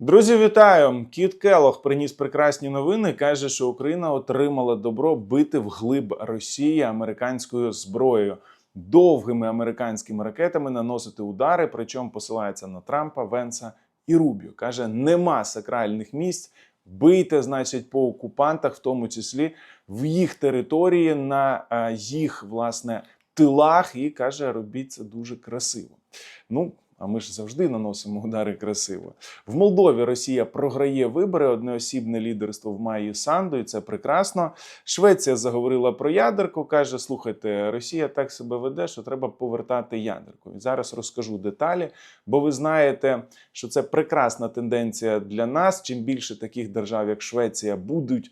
Друзі, вітаю! Кіт Келох приніс прекрасні новини. каже, що Україна отримала добро бити вглиб Росії американською зброєю, довгими американськими ракетами наносити удари. Причому посилається на Трампа, Венса і Рубіо. каже, нема сакральних місць. Бийте, значить, по окупантах, в тому числі в їх території, на е, їх власне тилах, і каже, робіть це дуже красиво. Ну, а ми ж завжди наносимо удари красиво. В Молдові Росія програє вибори, одноосібне лідерство в Майї Санду, і це прекрасно. Швеція заговорила про ядерку. каже: слухайте, Росія так себе веде, що треба повертати ядерку. І зараз розкажу деталі, бо ви знаєте, що це прекрасна тенденція для нас. Чим більше таких держав, як Швеція, будуть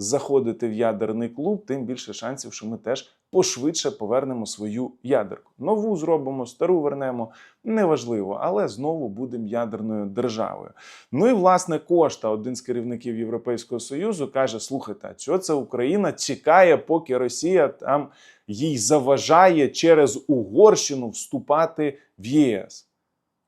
заходити в ядерний клуб, тим більше шансів, що ми теж пошвидше повернемо свою ядерку. Нову зробимо, стару вернемо, неважливо, але знову будемо ядерною державою. Ну і власне Кошта, один з керівників Європейського союзу, каже: слухайте, а що це Україна чекає, поки Росія там їй заважає через Угорщину вступати в ЄС.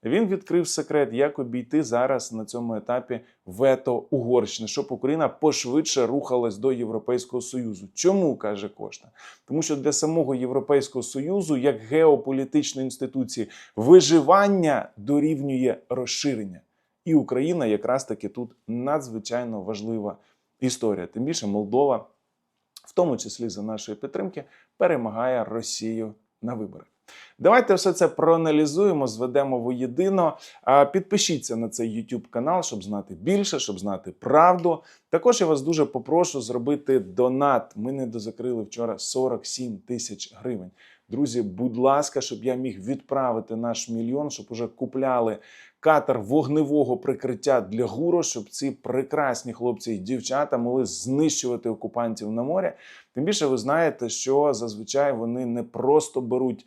Він відкрив секрет, як обійти зараз на цьому етапі вето Угорщини, щоб Україна пошвидше рухалась до Європейського Союзу. Чому каже Кошта? Тому що для самого Європейського Союзу, як геополітичної інституції, виживання дорівнює розширення. І Україна якраз таки тут надзвичайно важлива історія. Тим більше Молдова, в тому числі за нашої підтримки, перемагає Росію на виборах. Давайте все це проаналізуємо, зведемо воєдино. Підпишіться на цей YouTube канал, щоб знати більше, щоб знати правду. Також я вас дуже попрошу зробити донат. Ми не дозакрили вчора 47 тисяч гривень. Друзі, будь ласка, щоб я міг відправити наш мільйон, щоб уже купляли катер вогневого прикриття для гуру, щоб ці прекрасні хлопці і дівчата могли знищувати окупантів на морі. Тим більше ви знаєте, що зазвичай вони не просто беруть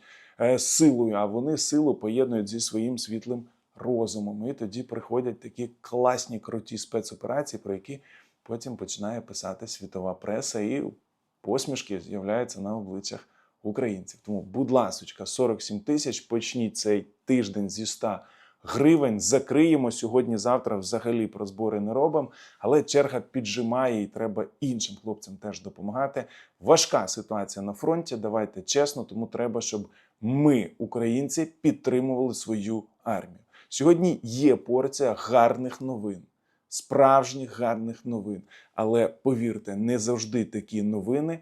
силою, а вони силу поєднують зі своїм світлим розумом. І тоді приходять такі класні круті спецоперації, про які потім починає писати світова преса, і посмішки з'являються на обличчях українців. Тому, будь ласочка, 47 тисяч. Почніть цей тиждень зі 100 гривень. Закриємо сьогодні-завтра. Взагалі про збори не робимо, але черга піджимає і треба іншим хлопцям теж допомагати. Важка ситуація на фронті. Давайте чесно, тому треба, щоб ми, українці, підтримували свою армію. Сьогодні є порція гарних новин. Справжніх гарних новин. Але повірте, не завжди такі новини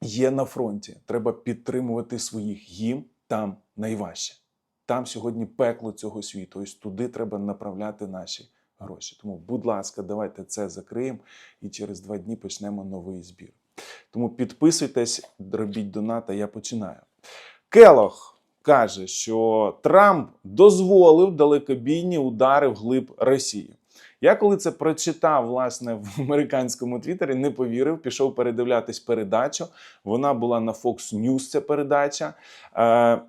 є на фронті. Треба підтримувати своїх їм там найважче. Там сьогодні пекло цього світу. Ось туди треба направляти наші гроші. Тому, будь ласка, давайте це закриємо і через два дні почнемо новий збір. Тому підписуйтесь, робіть доната, я починаю. Келох каже, що Трамп дозволив далекобійні удари вглиб Росії. Я коли це прочитав власне в американському твіттері, не повірив, пішов передивлятись передачу. Вона була на Fox News, ця передача. Е,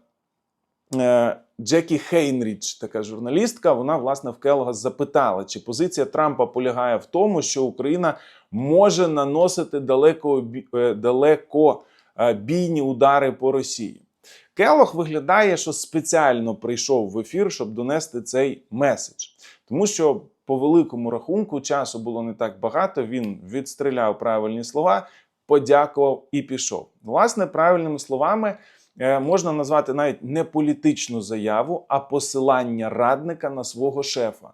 е, Джекі Хейнріч, така журналістка, вона власне в Келога запитала, чи позиція Трампа полягає в тому, що Україна може наносити далеко, е, далеко е, бійні удари по Росії. Келох виглядає, що спеціально прийшов в ефір, щоб донести цей меседж, тому що по великому рахунку часу було не так багато. Він відстріляв правильні слова, подякував і пішов. Власне, правильними словами е, можна назвати навіть не політичну заяву, а посилання радника на свого шефа.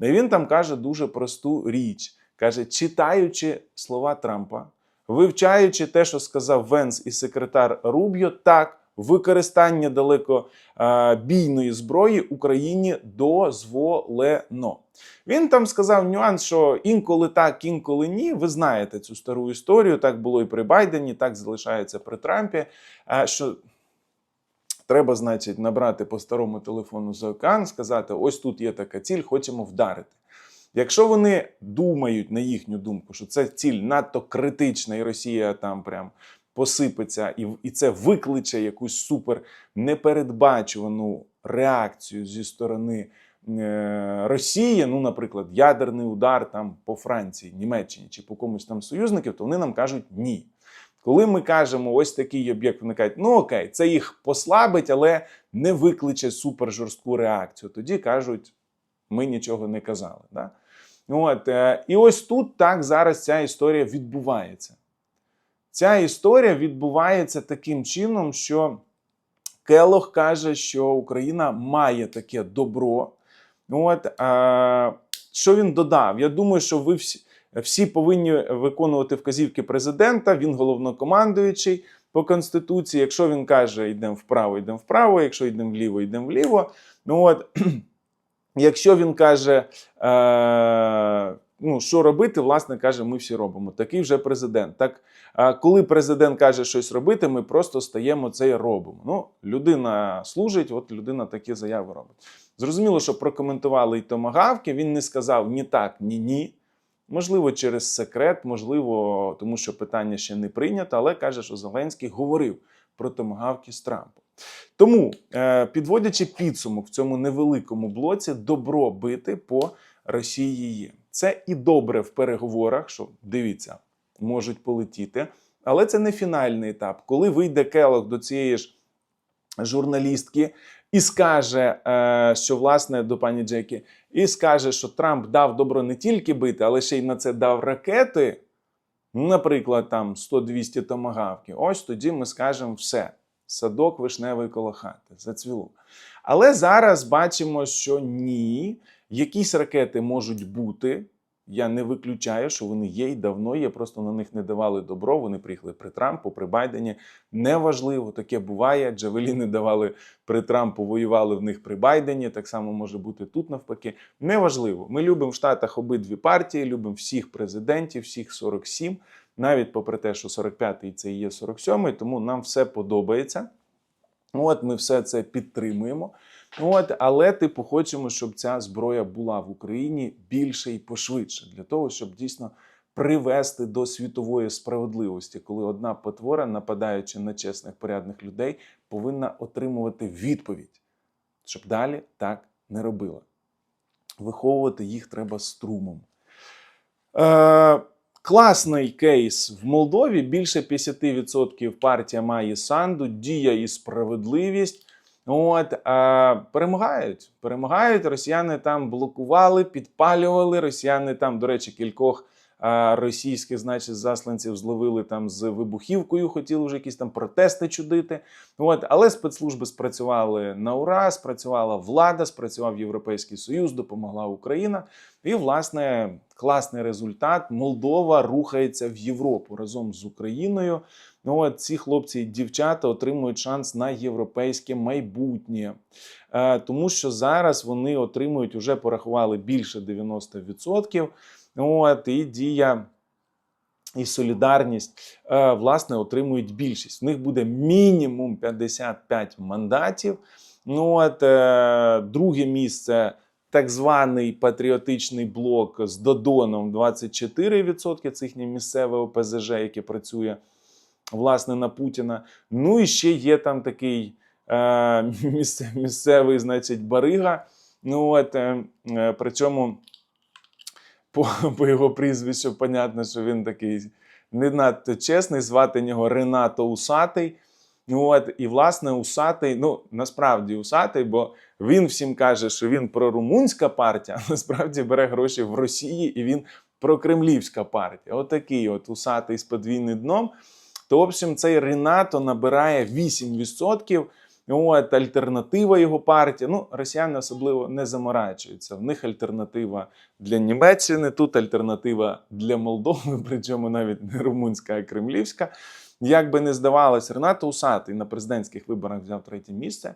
І він там каже дуже просту річ: каже, читаючи слова Трампа, вивчаючи те, що сказав Венс і секретар Рубіо, так. Використання далекобійної зброї Україні дозволено. Він там сказав нюанс, що інколи так, інколи ні. Ви знаєте цю стару історію. Так було і при Байдені, так залишається при Трампі. Що треба, значить, набрати по старому телефону за океан, сказати: ось тут є така ціль, хочемо вдарити. Якщо вони думають на їхню думку, що це ціль надто критична, і Росія там прям посипеться, і і це викличе якусь супер непередбачувану реакцію зі сторони е, Росії, ну, наприклад, ядерний удар там по Франції, Німеччині чи по комусь там союзників, то вони нам кажуть ні. Коли ми кажемо ось такий об'єкт, вони кажуть, ну окей, це їх послабить, але не викличе супер жорстку реакцію. Тоді кажуть, ми нічого не казали. Да? От, е, і ось тут так зараз ця історія відбувається. Ця історія відбувається таким чином, що Келох каже, що Україна має таке добро. От, е, що він додав? Я думаю, що ви всі, всі повинні виконувати вказівки президента. Він головнокомандуючий по конституції. Якщо він каже, йдемо вправо, йдемо вправо, якщо йдемо вліво, йдемо вліво. Ну от, якщо він каже, е, ну що робити, власне каже, ми всі робимо. Такий вже президент. Так, коли президент каже щось робити, ми просто стаємо це і робимо. Ну, людина служить, от людина такі заяви робить. Зрозуміло, що прокоментували і томагавки. Він не сказав ні так, ні ні. Можливо, через секрет, можливо, тому що питання ще не прийнято, але каже, що Зеленський говорив про томагавки з Трампом. Тому, е, підводячи підсумок в цьому невеликому блоці, добро бити по Росії є. Це і добре в переговорах, що дивіться, можуть полетіти. Але це не фінальний етап. Коли вийде Келок до цієї ж журналістки і скаже, е, що власне до пані Джекі, і скаже, що Трамп дав добро не тільки бити, але ще й на це дав ракети. Наприклад, там 100-200 томагавки. Ось тоді ми скажемо все. Садок вишневий коло хати, зацвіло. Але зараз бачимо, що ні, якісь ракети можуть бути. Я не виключаю, що вони є і давно є. Просто на них не давали добро. Вони приїхали при Трампу, при Байдені. Неважливо, таке буває. Джавеліни давали при Трампу, воювали в них при Байдені. Так само може бути тут навпаки. Неважливо. Ми любимо в Штатах обидві партії, любимо всіх президентів, всіх 47, навіть попри те, що 45-й це є 47-й, тому нам все подобається. От ми все це підтримуємо. От, але типу, хочемо, щоб ця зброя була в Україні більше і пошвидше, для того, щоб дійсно привести до світової справедливості, коли одна потвора, нападаючи на чесних порядних людей, повинна отримувати відповідь, щоб далі так не робила. Виховувати їх треба струмом. Е, класний кейс в Молдові. Більше 50% партія має санду, дія і справедливість. От а, перемагають. Перемагають. Росіяни там блокували, підпалювали. Росіяни там, до речі, кількох російських, значить, засланців зловили там з вибухівкою, хотіли вже якісь там протести чудити. От, але спецслужби спрацювали на ура, спрацювала влада, спрацював Європейський Союз, допомогла Україна. І, власне, класний результат. Молдова рухається в Європу разом з Україною. Ну, от ці хлопці і дівчата отримують шанс на європейське майбутнє, е, тому що зараз вони отримують, вже порахували більше 90%. От, і дія. І солідарність е, власне отримують більшість. В них буде мінімум 55 мандатів. Ну от е, друге місце так званий патріотичний блок з Додоном 24%. Це їхнє місцеве ОПЗЖ, яке працює власне на Путіна. Ну і ще є там такий е, місцевий, значить, барига. Ну от е, е, причому по, по його прізвищу, понятно, що він такий не надто чесний. Звати нього Ренато Усатий. От, і власне Усатий, ну насправді Усатий, бо він всім каже, що він прорумунська партія, а насправді бере гроші в Росії і він прокремлівська партія. Отакий от, от Усатий з подвійним дном. То, в общем, цей Ренато набирає 8%. От альтернатива його партія. Ну, росіяни особливо не заморачуються. В них альтернатива для Німеччини, тут альтернатива для Молдови, причому навіть не румунська, а кремлівська. Як би не здавалось, Ренато Усатий на президентських виборах взяв третє місце,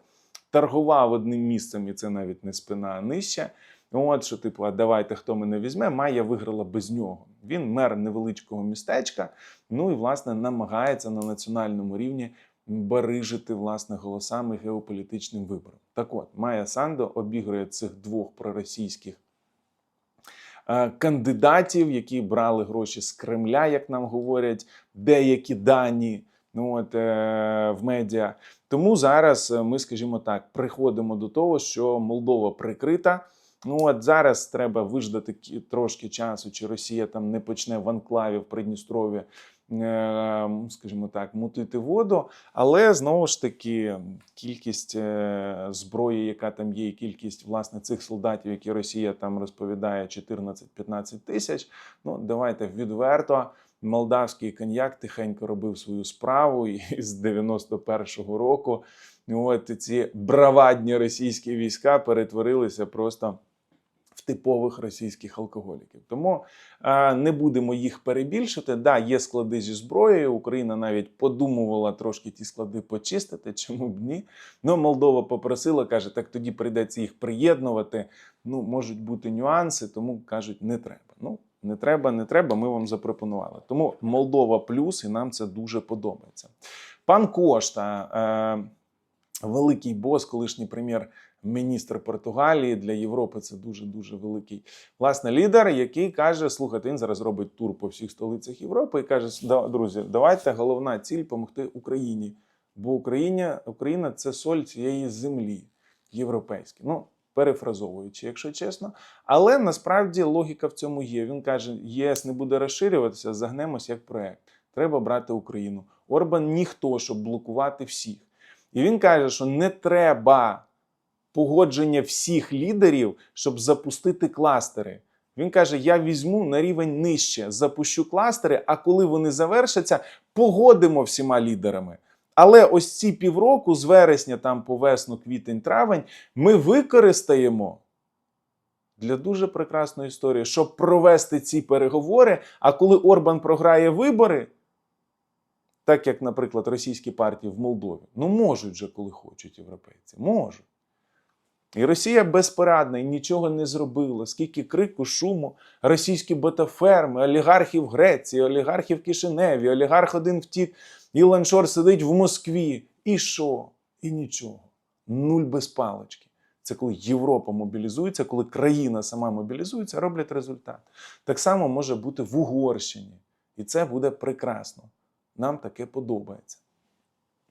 торгував одним місцем, і це навіть не спина, а нижче. От що, типу, а давайте хто мене візьме, Майя виграла без нього. Він мер невеличкого містечка. Ну і власне намагається на національному рівні барижити власне голосами геополітичним вибором. Так от Майя Сандо обігрує цих двох проросійських е, кандидатів, які брали гроші з Кремля, як нам говорять деякі дані. Ну от е, в медіа. Тому зараз ми, скажімо так, приходимо до того, що Молдова прикрита. Ну от зараз треба виждати трошки часу, чи Росія там не почне в анклаві в Придністров'ї е, скажімо так, мутити воду. Але знову ж таки, кількість е, зброї, яка там є, і кількість власне цих солдатів, які Росія там розповідає, 14-15 тисяч. Ну давайте відверто. Молдавський коньяк тихенько робив свою справу, і з 91-го року от ці бравадні російські війська перетворилися просто типових російських алкоголіків. Тому е, не будемо їх перебільшити. Да, є склади зі зброєю. Україна навіть подумувала трошки ті склади почистити. Чому б ні? Ну, Молдова попросила, каже, так тоді прийдеться їх приєднувати. Ну, можуть бути нюанси, тому кажуть, не треба. Ну, не треба, не треба. Ми вам запропонували. Тому Молдова плюс, і нам це дуже подобається. Пан Кошта, е, великий бос, колишній прем'єр-міністр Португалії для Європи. Це дуже дуже великий власне лідер, який каже: слухайте, він зараз робить тур по всіх столицях Європи і каже: «Да, друзі, давайте головна ціль допомогти Україні. Бо Україна, Україна це соль цієї землі європейській. Ну, перефразовуючи, якщо чесно. Але насправді логіка в цьому є. Він каже: ЄС не буде розширюватися, загнемось як проект. Треба брати Україну. Орбан ніхто, щоб блокувати всіх. І він каже, що не треба погодження всіх лідерів, щоб запустити кластери. Він каже: я візьму на рівень нижче, запущу кластери, а коли вони завершаться, погодимо всіма лідерами. Але ось ці півроку, з вересня там по весну, квітень, травень, ми використаємо для дуже прекрасної історії, щоб провести ці переговори. А коли Орбан програє вибори, так як, наприклад, російські партії в Молдові, ну можуть же, коли хочуть європейці, можуть. І Росія безпорадна і нічого не зробила. Скільки крику, шуму, російські ботаферми, олігархи в Греції, олігархи в Кишиневі, олігарх один втік, Ілон Шор сидить в Москві. І що? І нічого. Нуль без палички. Це коли Європа мобілізується, коли країна сама мобілізується, роблять результат. Так само може бути в Угорщині. І це буде прекрасно. Нам таке подобається.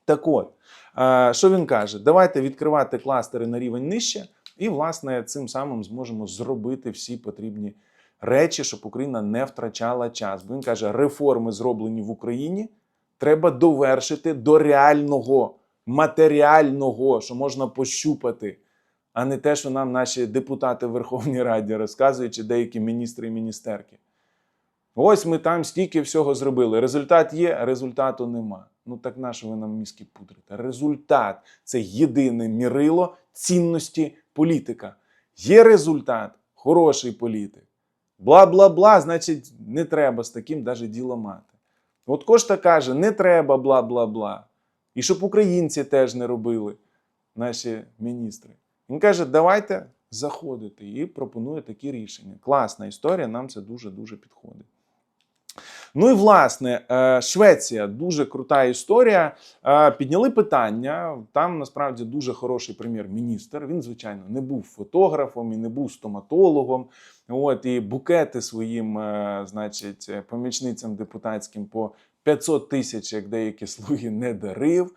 Так от, е, що він каже? Давайте відкривати кластери на рівень нижче, і, власне, цим самим зможемо зробити всі потрібні речі, щоб Україна не втрачала час. Бо він каже, реформи зроблені в Україні, треба довершити до реального, матеріального, що можна пощупати, а не те, що нам наші депутати в Верховній Раді розказують, чи деякі міністри і міністерки. Ось ми там стільки всього зробили. Результат є, результату нема. Ну так на що ви нам мізки пудрите? Результат це єдине мірило цінності політика. Є результат, хороший політик. Бла бла бла, значить, не треба з таким навіть діло мати. От Кошта каже, не треба бла бла бла. І щоб українці теж не робили, наші міністри. Він каже, давайте заходити і пропонує такі рішення. Класна історія, нам це дуже-дуже підходить. Ну і власне, е, Швеція дуже крута історія. Е, Підняли питання. Там насправді дуже хороший прем'єр-міністр. Він, звичайно, не був фотографом і не був стоматологом. От і букети своїм, е, значить, помічницям депутатським по 500 тисяч, як деякі слуги, не дарив.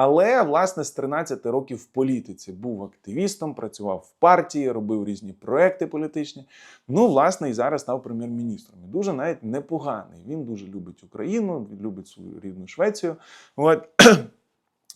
Але власне з 13 років в політиці був активістом, працював в партії, робив різні проекти політичні. Ну, власне, і зараз став прем'єр-міністром. Дуже навіть непоганий. Він дуже любить Україну, любить свою рідну Швецію. От.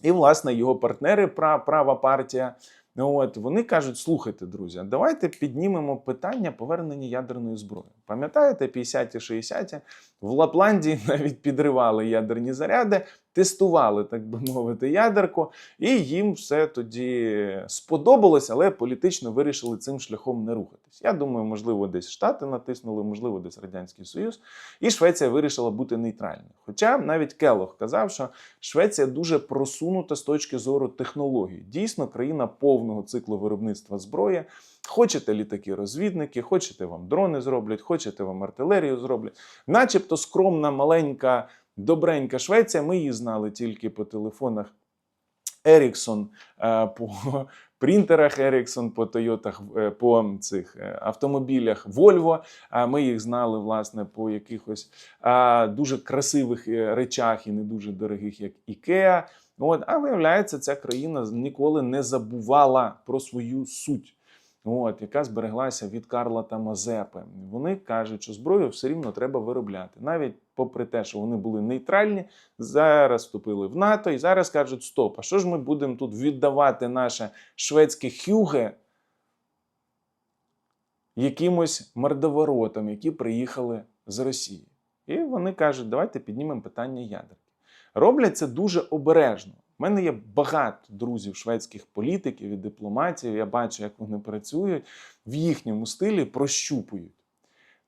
І, власне, його партнери, права партія. От вони кажуть: слухайте, друзі, давайте піднімемо питання повернення ядерної зброї. Пам'ятаєте, 50-ті, 60-ті в Лапландії навіть підривали ядерні заряди, тестували, так би мовити, ядерку, і їм все тоді сподобалось, але політично вирішили цим шляхом не рухатись. Я думаю, можливо, десь Штати натиснули, можливо, десь Радянський Союз, і Швеція вирішила бути нейтральною. Хоча навіть Келох казав, що Швеція дуже просунута з точки зору технологій. Дійсно, країна повного циклу виробництва зброї. Хочете літаки-розвідники, хочете вам дрони зроблять, хочете вам артилерію зроблять. Начебто скромна, маленька, добренька Швеція. Ми її знали тільки по телефонах Ericsson, е, по принтерах Ericsson, по Тойотах, е, по цих е, автомобілях Volvo. Ми їх знали власне по якихось дуже красивих речах і не дуже дорогих, як Ikea. От, а виявляється, ця країна ніколи не забувала про свою суть от, яка збереглася від Карла та Мазепи. Вони кажуть, що зброю все рівно треба виробляти. Навіть попри те, що вони були нейтральні, зараз вступили в НАТО і зараз кажуть: стоп, а що ж ми будемо тут віддавати наше шведське хюге якимось мордоворотам, які приїхали з Росії? І вони кажуть, давайте піднімемо питання ядерки. Роблять це дуже обережно. У мене є багато друзів шведських політиків і дипломатів. Я бачу, як вони працюють в їхньому стилі прощупують.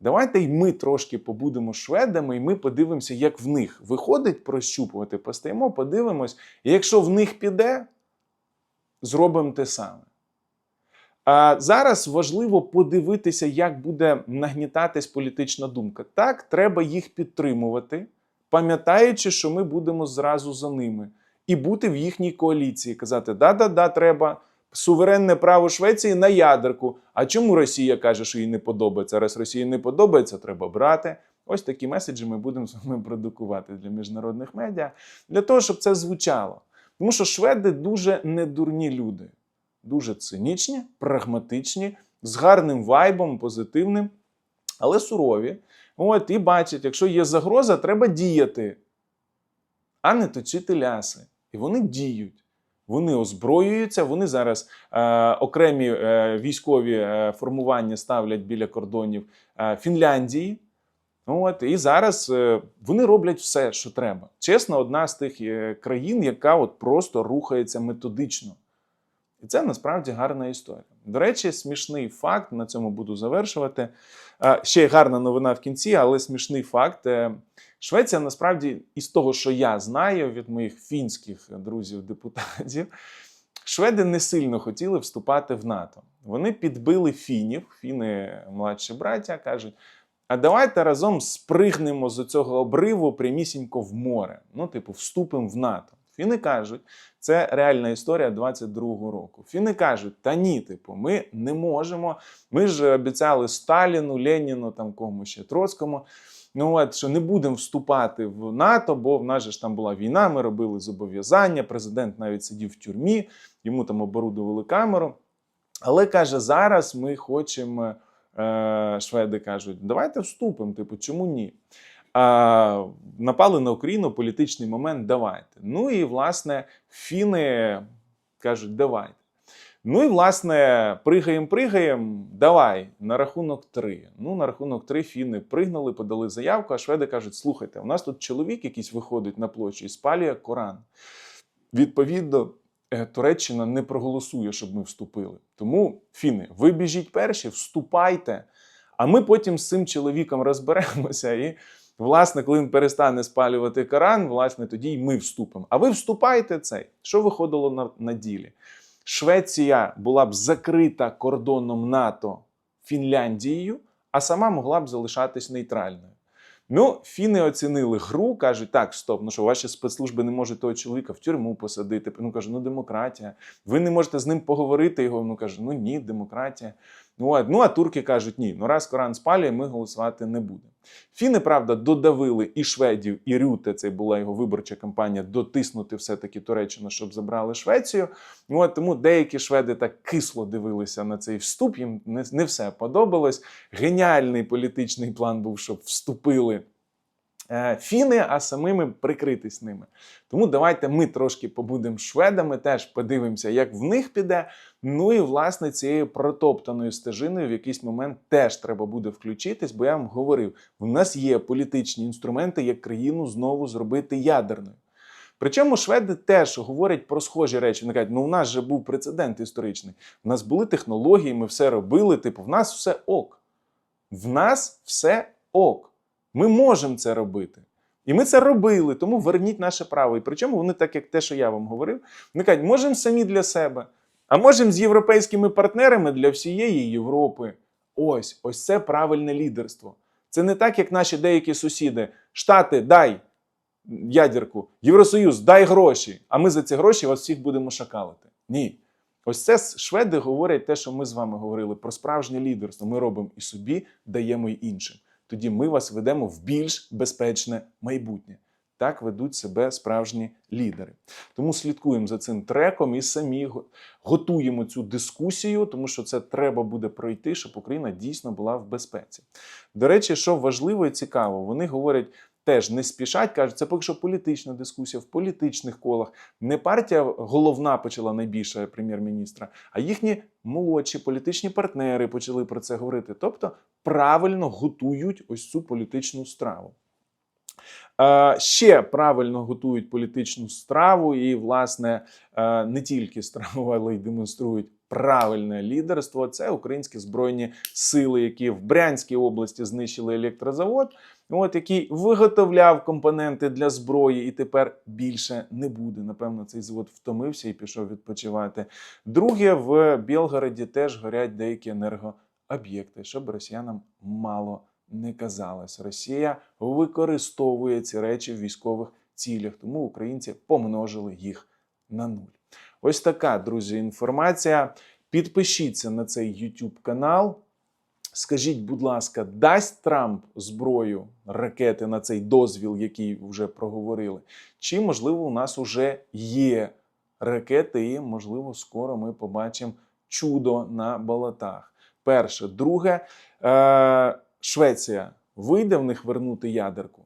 Давайте й ми трошки побудемо шведами, і ми подивимося, як в них виходить прощупувати. Постоїмо, подивимось. І якщо в них піде, зробимо те саме. А зараз важливо подивитися, як буде нагнітатись політична думка. Так, треба їх підтримувати, пам'ятаючи, що ми будемо зразу за ними, і бути в їхній коаліції, казати: да-да-да, треба суверенне право Швеції на ядерку. А чому Росія каже, що їй не подобається? Раз Росії не подобається, треба брати. Ось такі меседжі ми будемо з вами продукувати для міжнародних медіа, для того, щоб це звучало. Тому що шведи дуже недурні люди, дуже цинічні, прагматичні, з гарним вайбом, позитивним, але сурові. От, і бачать, якщо є загроза, треба діяти, а не точити ляси. І вони діють. Вони озброюються, вони зараз е, окремі е, військові е, формування ставлять біля кордонів е, Фінляндії. От, і зараз е, вони роблять все, що треба. Чесно, одна з тих е, країн, яка от просто рухається методично. І це насправді гарна історія. До речі, смішний факт, на цьому буду завершувати. Е, Ще гарна новина в кінці, але смішний факт. Швеція насправді, із того, що я знаю від моїх фінських друзів-депутатів, шведи не сильно хотіли вступати в НАТО. Вони підбили фінів, фіни младші браття, кажуть. А давайте разом спригнемо з цього обриву прямісінько в море. Ну, типу, вступимо в НАТО. Фіни кажуть, це реальна історія 22-го року. Фіни кажуть, та ні, типу, ми не можемо. Ми ж обіцяли Сталіну, Леніну, там кому ще Троцькому. Ну от що не будемо вступати в НАТО, бо в нас же ж там була війна. Ми робили зобов'язання. Президент навіть сидів в тюрмі, йому там оборудували камеру. Але каже, зараз ми хочемо. е, Шведи кажуть, давайте вступимо. Типу, чому ні? Напали на Україну, політичний момент, давайте. Ну і власне фіни кажуть, давайте. Ну і власне, пригаємо, давай на рахунок три. Ну, на рахунок три фіни пригнали, подали заявку, а шведи кажуть: слухайте, у нас тут чоловік якийсь виходить на площу і спалює Коран. Відповідно, е, Туреччина не проголосує, щоб ми вступили. Тому, фіни, ви біжіть перші, вступайте, а ми потім з цим чоловіком розберемося. І, власне, коли він перестане спалювати Коран, власне, тоді й ми вступимо. А ви вступайте цей. Що виходило на, на ділі? Швеція була б закрита кордоном НАТО Фінляндією, а сама могла б залишатись нейтральною. Ну, фіни оцінили гру, кажуть, так, стоп, ну що, ваші спецслужби не можуть того чоловіка в тюрму посадити. Ну каже, ну демократія. Ви не можете з ним поговорити його. Ну каже, ну ні, демократія. Ну, а, ну а турки кажуть, ні, ну раз Коран спалює, ми голосувати не будемо. Фіни, правда, додавили і шведів, і Рюте, це була його виборча кампанія, дотиснути все-таки Туреччину, щоб забрали Швецію. Ну, от тому деякі шведи так кисло дивилися на цей вступ, їм не, не все подобалось. Геніальний політичний план був, щоб вступили фіни, а самими прикритись ними. Тому давайте ми трошки побудемо шведами, теж подивимося, як в них піде. Ну і власне цією протоптаною стежиною в якийсь момент теж треба буде включитись, бо я вам говорив, у нас є політичні інструменти, як країну знову зробити ядерною. Причому шведи теж говорять про схожі речі. Вони кажуть, ну у нас же був прецедент історичний. У нас були технології, ми все робили. Типу, в нас все ок. В нас все ок. Ми можемо це робити. І ми це робили, тому верніть наше право. І причому вони, так як те, що я вам говорив, вони кажуть, можемо самі для себе, а можемо з європейськими партнерами для всієї Європи. Ось, ось це правильне лідерство. Це не так, як наші деякі сусіди. Штати, дай ядерку, Євросоюз, дай гроші, а ми за ці гроші вас всіх будемо шакалити. Ні. Ось це шведи говорять те, що ми з вами говорили про справжнє лідерство. Ми робимо і собі, даємо й іншим. Тоді ми вас ведемо в більш безпечне майбутнє. Так ведуть себе справжні лідери. Тому слідкуємо за цим треком і самі готуємо цю дискусію, тому що це треба буде пройти, щоб Україна дійсно була в безпеці. До речі, що важливо і цікаво, вони говорять: теж не спішать. кажуть, це поки що політична дискусія в політичних колах. Не партія головна почала найбільше прем'єр-міністра, а їхні молодші політичні партнери почали про це говорити. Тобто правильно готують ось цю політичну страву. Е, Ще правильно готують політичну страву, і, власне, е, не тільки страву, але й демонструють правильне лідерство. Це українські збройні сили, які в Брянській області знищили електрозавод, от який виготовляв компоненти для зброї, і тепер більше не буде. Напевно, цей завод втомився і пішов відпочивати. Друге, в Білгороді теж горять деякі енергооб'єкти, щоб росіянам мало не казалось. Росія використовує ці речі в військових цілях, тому українці помножили їх на нуль. Ось така, друзі, інформація. Підпишіться на цей YouTube канал. Скажіть, будь ласка, дасть Трамп зброю ракети на цей дозвіл, який вже проговорили? Чи, можливо, у нас вже є ракети, і, можливо, скоро ми побачимо чудо на болотах? Перше. Друге, е- Швеція вийде в них вернути ядерку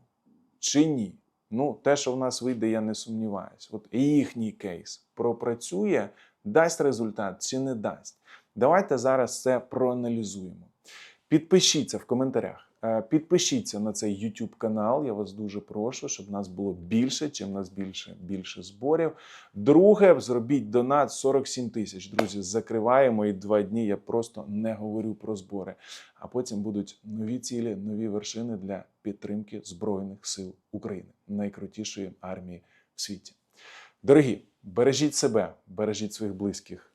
чи ні? Ну, те, що в нас вийде, я не сумніваюся. От їхній кейс пропрацює, дасть результат чи не дасть. Давайте зараз це проаналізуємо. Підпишіться в коментарях. е, Підпишіться на цей YouTube канал. Я вас дуже прошу, щоб нас було більше. Чим нас більше, більше зборів. Друге, зробіть донат 47 тисяч. Друзі, закриваємо і два дні. Я просто не говорю про збори. А потім будуть нові цілі, нові вершини для підтримки Збройних сил України, найкрутішої армії в світі. Дорогі, бережіть себе, бережіть своїх близьких.